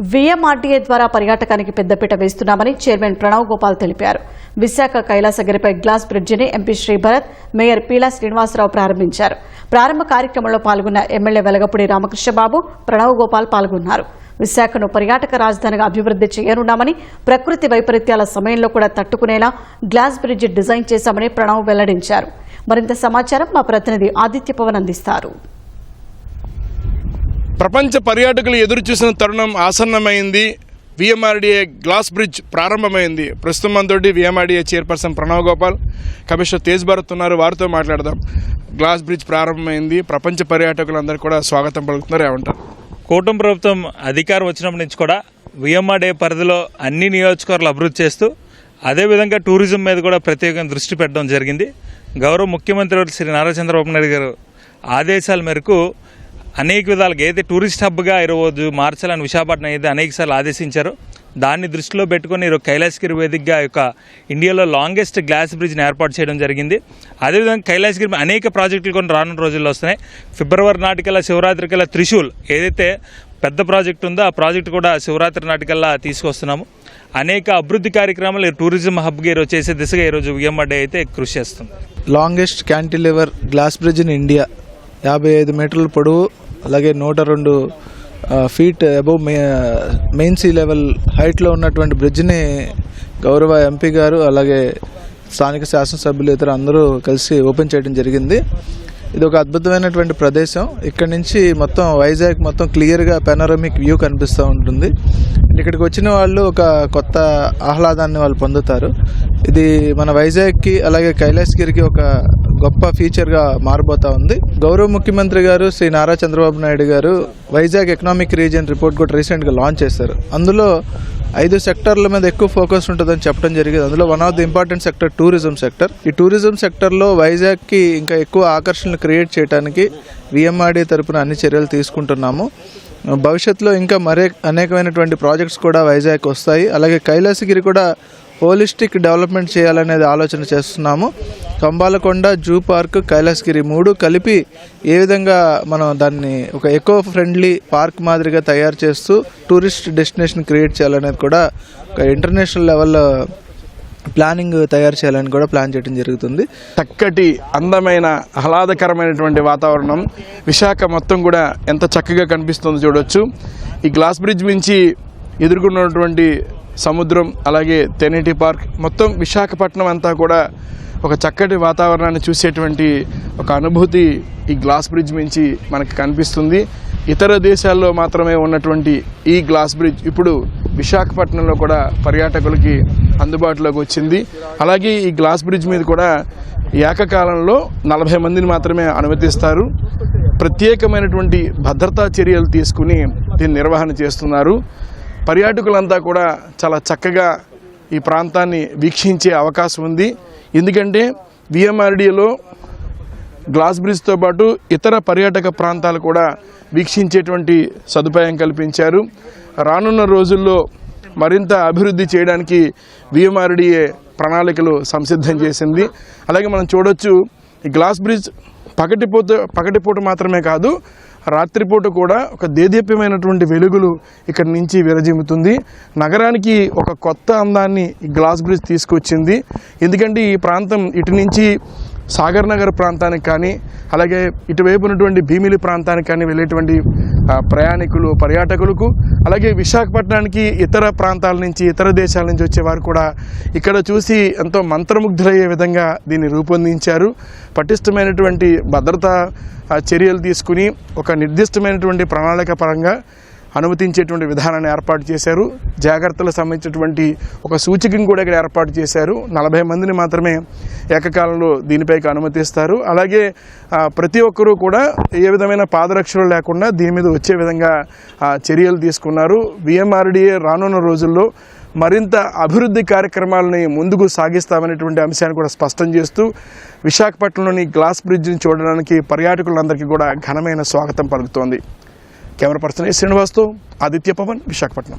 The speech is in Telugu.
విఎంఆర్డీఏ ద్వారా పర్యాటకానికి పెద్దపీట వేస్తున్నామని చైర్మన్ ప్రణవ్ గోపాల్ తెలిపారు. విశాఖ కైలాసగిరిపై గ్లాస్ బ్రిడ్జిని ఎంపీ శ్రీభరత్ మేయర్ పీలా శ్రీనివాసరావు ప్రారంభించారు. ప్రారంభ కార్యక్రమంలో పాల్గొన్న ఎమ్మెల్యే వెలగపూడి రామకృష్ణబాబు ప్రణవ్ గోపాల్ పాల్గొన్నారు. విశాఖను పర్యాటక రాజధానిగా అభివృద్ధి చేయనున్నామని ప్రకృతి వైపరీత్యాల సమయంలో కూడా తట్టుకునేలా గ్లాస్ బ్రిడ్జి డిజైన్ చేశామని ప్రణవ్ వెల్లడించారు. మరింత సమాచారం మా ప్రతినిధి ఆదిత్య పవన్ అందిస్తారు. ప్రపంచ పర్యాటకులు ఎదురు చూసిన తరుణం ఆసన్నమైంది. విఎంఆర్డీఏ గ్లాస్ బ్రిడ్జ్ ప్రారంభమైంది. ప్రస్తుతం మనతోటి VMRDA chairperson Pranav Gopal commissioner Tej Bharat ఉన్నారు. వారితో మాట్లాడదాం. గ్లాస్ బ్రిడ్జ్ ప్రారంభమైంది. ప్రపంచ పర్యాటకులందరూ కూడా స్వాగతం పలుకుతున్నారు. ఏమంటారు? కూటమి ప్రభుత్వం అధికారం వచ్చినప్పటి నుంచి కూడా విఎంఆర్డే పరిధిలో అన్ని నియోజకవర్గాలు అభివృద్ధి చేస్తూ అదేవిధంగా టూరిజం మీద కూడా ప్రత్యేకంగా దృష్టి పెట్టడం జరిగింది. గౌరవ ముఖ్యమంత్రి శ్రీ నారా చంద్రబాబు నాయుడు గారు ఆదేశాల మేరకు అనేక విధాలుగా ఏదైతే టూరిస్ట్ హబ్గా ఈరోజు మార్చాలని విశాఖపట్నం అయితే అనేక సార్లు ఆదేశించారు దాన్ని దృష్టిలో పెట్టుకొని ఈరోజు కైలాసగిరి వేదికగా యొక్క ఇండియాలో లాంగెస్ట్ గ్లాస్ బ్రిడ్జ్ని ఏర్పాటు చేయడం జరిగింది. అదేవిధంగా కైలాసగిరి అనేక ప్రాజెక్టులు కొన్ని రానున్న రోజుల్లో వస్తున్నాయి. ఫిబ్రవరి నాటికల్లా శివరాత్రికల్లా త్రిశూల్ ఏదైతే పెద్ద ప్రాజెక్ట్ ఉందో ఆ ప్రాజెక్ట్ కూడా శివరాత్రి నాటికల్లా తీసుకొస్తున్నాము. అనేక అభివృద్ధి కార్యక్రమాలు టూరిజం హబ్గా ఈరోజు చేసే దిశగా ఈరోజు విఎంఆర్డే అయితే కృషి చేస్తుంది. Longest cantilever glass bridge in India. యాభై ఐదు మీటర్ల పొడవు అలాగే నూట రెండు feet above main sea level హైట్లో ఉన్నటువంటి బ్రిడ్జ్ని గౌరవ ఎంపీ గారు అలాగే స్థానిక శాసనసభ్యులు ఇతర అందరూ కలిసి ఓపెన్ చేయడం జరిగింది. ఇది ఒక అద్భుతమైనటువంటి ప్రదేశం. ఇక్కడ నుంచి మొత్తం వైజాగ్ మొత్తం క్లియర్గా పెనరమిక్ వ్యూ కనిపిస్తూ ఉంటుంది. ఇక్కడికి వచ్చిన వాళ్ళు ఒక కొత్త ఆహ్లాదాన్ని వాళ్ళు పొందుతారు. ఇది మన వైజాగ్కి అలాగే కైలాసగిరికి ఒక గొప్ప ఫీచర్గా మారబోతా ఉంది. గౌరవ ముఖ్యమంత్రి గారు శ్రీ నారా చంద్రబాబు నాయుడు గారు వైజాగ్ ఎకనామిక్ రీజియన్ రిపోర్ట్ కూడా రీసెంట్గా లాంచ్ చేశారు. అందులో ఐదు సెక్టర్ల మీద ఎక్కువ ఫోకస్ ఉంటుందని చెప్పడం జరిగింది. అందులో one of the important sector tourism sector ఈ టూరిజం సెక్టర్లో వైజాగ్కి ఇంకా ఎక్కువ ఆకర్షణలు క్రియేట్ చేయడానికి విఎంఆర్డీ తరపున అన్ని చర్యలు తీసుకుంటున్నాము. భవిష్యత్తులో ఇంకా మరే అనేకమైనటువంటి ప్రాజెక్ట్స్ కూడా వైజాగ్ వస్తాయి. అలాగే కైలాసగిరి కూడా హోలిస్టిక్ డెవలప్మెంట్ చేయాలనేది ఆలోచన చేస్తున్నాము. కంబాలకొండ జూ పార్క్ కైలాసగిరి మూడు కలిపి ఏ విధంగా మనం దాన్ని ఒక ఎకో ఫ్రెండ్లీ పార్క్ మాదిరిగా తయారు చేస్తూ టూరిస్ట్ డెస్టినేషన్ క్రియేట్ చేయాలనేది కూడా ఒక ఇంటర్నేషనల్ లెవెల్లో ప్లానింగ్ తయారు చేయాలని కూడా ప్లాన్ చేయడం జరుగుతుంది. చక్కటి అందమైన ఆహ్లాదకరమైనటువంటి వాతావరణం. విశాఖ మొత్తం కూడా ఎంత చక్కగా కనిపిస్తుందో చూడొచ్చు. ఈ గ్లాస్ బ్రిడ్జ్ నుంచి ఎదుర్కొన్నటువంటి సముద్రం అలాగే తెనేటి పార్క్ మొత్తం విశాఖపట్నం అంతా కూడా ఒక చక్కటి వాతావరణాన్ని చూసేటువంటి ఒక అనుభూతి ఈ గ్లాస్ బ్రిడ్జ్ మించి మనకి కనిపిస్తుంది. ఇతర దేశాల్లో మాత్రమే ఉన్నటువంటి ఈ గ్లాస్ బ్రిడ్జ్ ఇప్పుడు విశాఖపట్నంలో కూడా పర్యాటకులకి అందుబాటులోకి వచ్చింది. అలాగే ఈ గ్లాస్ బ్రిడ్జ్ మీద కూడా ఏకకాలంలో నలభై మందిని మాత్రమే అనుమతిస్తారు. ప్రత్యేకమైనటువంటి భద్రతా చర్యలు తీసుకుని దీన్ని నిర్వహణ చేస్తున్నారు. పర్యాటకులంతా కూడా చాలా చక్కగా ఈ ప్రాంతాన్ని వీక్షించే అవకాశం ఉంది. ఎందుకంటే విఎంఆర్డీలో గ్లాస్ బ్రిడ్జ్తో పాటు ఇతర పర్యాటక ప్రాంతాలు కూడా వీక్షించేటువంటి సదుపాయం కల్పించారు. రానున్న రోజుల్లో మరింత అభివృద్ధి చేయడానికి విఎంఆర్డీఏ ప్రణాళికలు సంసిద్ధం చేసింది. అలాగే మనం చూడొచ్చు ఈ గ్లాస్ బ్రిడ్జ్ పగటిపూట పగటిపూట మాత్రమే కాదు రాత్రిపూట కూడా ఒక దేదీప్యమైనటువంటి వెలుగులు ఇక్కడి నుంచి విరజిమ్ముతుంది. నగరానికి ఒక కొత్త అందాన్ని గ్లాస్ బ్రిడ్జ్ తీసుకొచ్చింది. ఎందుకంటే ఈ ప్రాంతం ఇటు నుంచి సాగర్ నగర్ ప్రాంతానికి కానీ అలాగే ఇటువైపు ఉన్నటువంటి భీమిలి ప్రాంతానికి కానీ వెళ్ళేటువంటి ప్రయాణికులు పర్యాటకులకు అలాగే విశాఖపట్నానికి ఇతర ప్రాంతాల నుంచి ఇతర దేశాల నుంచి వచ్చేవారు కూడా ఇక్కడ చూసి ఎంతో మంత్రముగ్ధులయ్యే విధంగా దీన్ని రూపొందించారు. పటిష్టమైనటువంటి భద్రతా చర్యలు తీసుకుని ఒక నిర్దిష్టమైనటువంటి ప్రణాళిక పరంగా అనుమతించేటువంటి విధానాన్ని ఏర్పాటు చేశారు. జాగ్రత్తలకు సంబంధించినటువంటి ఒక సూచికను కూడా ఇక్కడ ఏర్పాటు చేశారు. నలభై మందిని మాత్రమే ఏకకాలంలో దీనిపైకి అనుమతిస్తారు. అలాగే ప్రతి ఒక్కరూ కూడా ఏ విధమైన పాదరక్షలు లేకుండా దీని మీద వచ్చే విధంగా ఆ, చర్యలు తీసుకున్నారు. విఎంఆర్డీఏ రానున్న రోజుల్లో మరింత అభివృద్ధి కార్యక్రమాలని ముందుకు సాగిస్తామనేటువంటి అంశాన్ని కూడా స్పష్టం చేస్తూ విశాఖపట్నంలోని గ్లాస్ బ్రిడ్జ్ని చూడడానికి పర్యాటకులందరికీ కూడా ఘనమైన స్వాగతం పలుకుతోంది. కెమెరా పర్సన్ ఎస్ శ్రీనివాస్తో ఆదిత్య పవన్ విశాఖపట్నం.